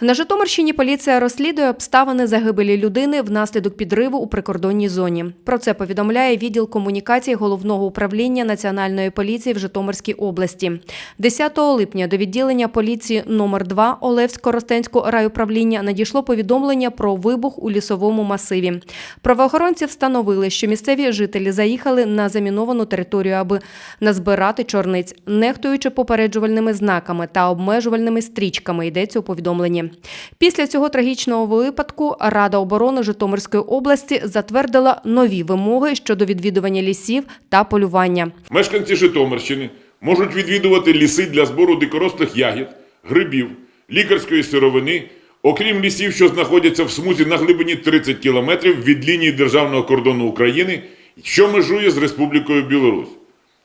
На Житомирщині поліція розслідує обставини загибелі людини внаслідок підриву у прикордонній зоні. Про це повідомляє відділ комунікацій головного управління Національної поліції в Житомирській області. 10 липня до відділення поліції номер 2 Олевсько-Ростенського райуправління надійшло повідомлення про вибух у лісовому масиві. Правоохоронці встановили, що місцеві жителі заїхали на заміновану територію, аби назбирати чорниць, нехтуючи попереджувальними знаками та обмежувальними стрічками. Йдеться у повідомленні. Після цього трагічного випадку Рада оборони Житомирської області затвердила нові вимоги щодо відвідування лісів та полювання. Мешканці Житомирщини можуть відвідувати ліси для збору дикорослих ягід, грибів, лікарської сировини, окрім лісів, що знаходяться в смузі на глибині 30 кілометрів від лінії державного кордону України, що межує з Республікою Білорусь.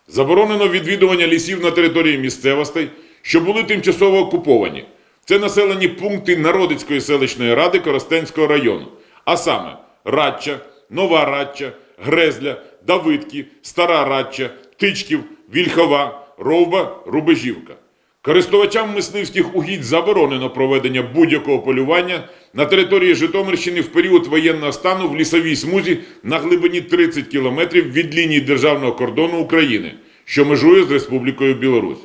Заборонено відвідування лісів на території місцевостей, що були тимчасово окуповані. Це населені пункти Народицької селищної ради Коростенського району, а саме Радча, Нова Радча, Грезля, Давидки, Стара Радча, Тичків, Вільхова, Ровба, Рубежівка. Користувачам мисливських угідь заборонено проведення будь-якого полювання на території Житомирщини в період воєнного стану в лісовій смузі на глибині 30 кілометрів від лінії державного кордону України, що межує з Республікою Білорусь.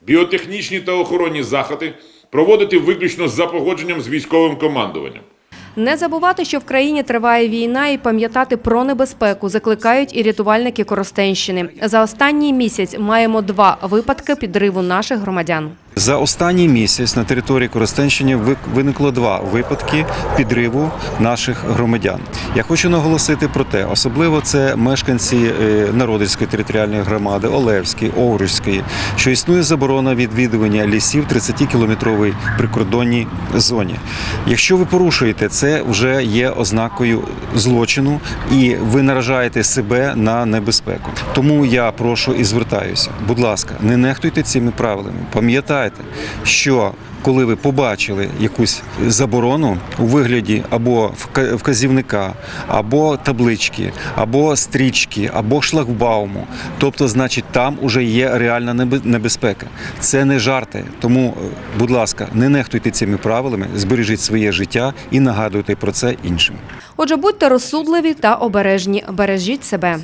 Біотехнічні та охоронні заходи проводити виключно за погодженням з військовим командуванням. Не забувати, що в країні триває війна, і пам'ятати про небезпеку закликають і рятувальники Коростенщини. За останній місяць маємо два випадки підриву наших громадян. За останній місяць на території Коростенщини ви- виникло два випадки підриву наших громадян. Я хочу наголосити про те, особливо це мешканці е, Народицької територіальної громади, Олевської, Овруцької, що існує заборона відвідування лісів 30-кілометровій прикордонній зоні. Якщо ви порушуєте, це вже є ознакою злочину, і ви наражаєте себе на небезпеку. Тому я прошу і звертаюся. Будь ласка, не нехтуйте цими правилами. Пам'ятайте, що коли ви побачили якусь заборону у вигляді або вка- вказівника, або таблички, або стрічки, або шлагбауму, тобто, значить, там уже є реальна небе- небезпека. Це не жарти. Тому, е, будь ласка, не нехтуйте цими правилами, збережіть своє життя і нагадуйте про це іншим. Отже, будьте розсудливі та обережні. Бережіть себе.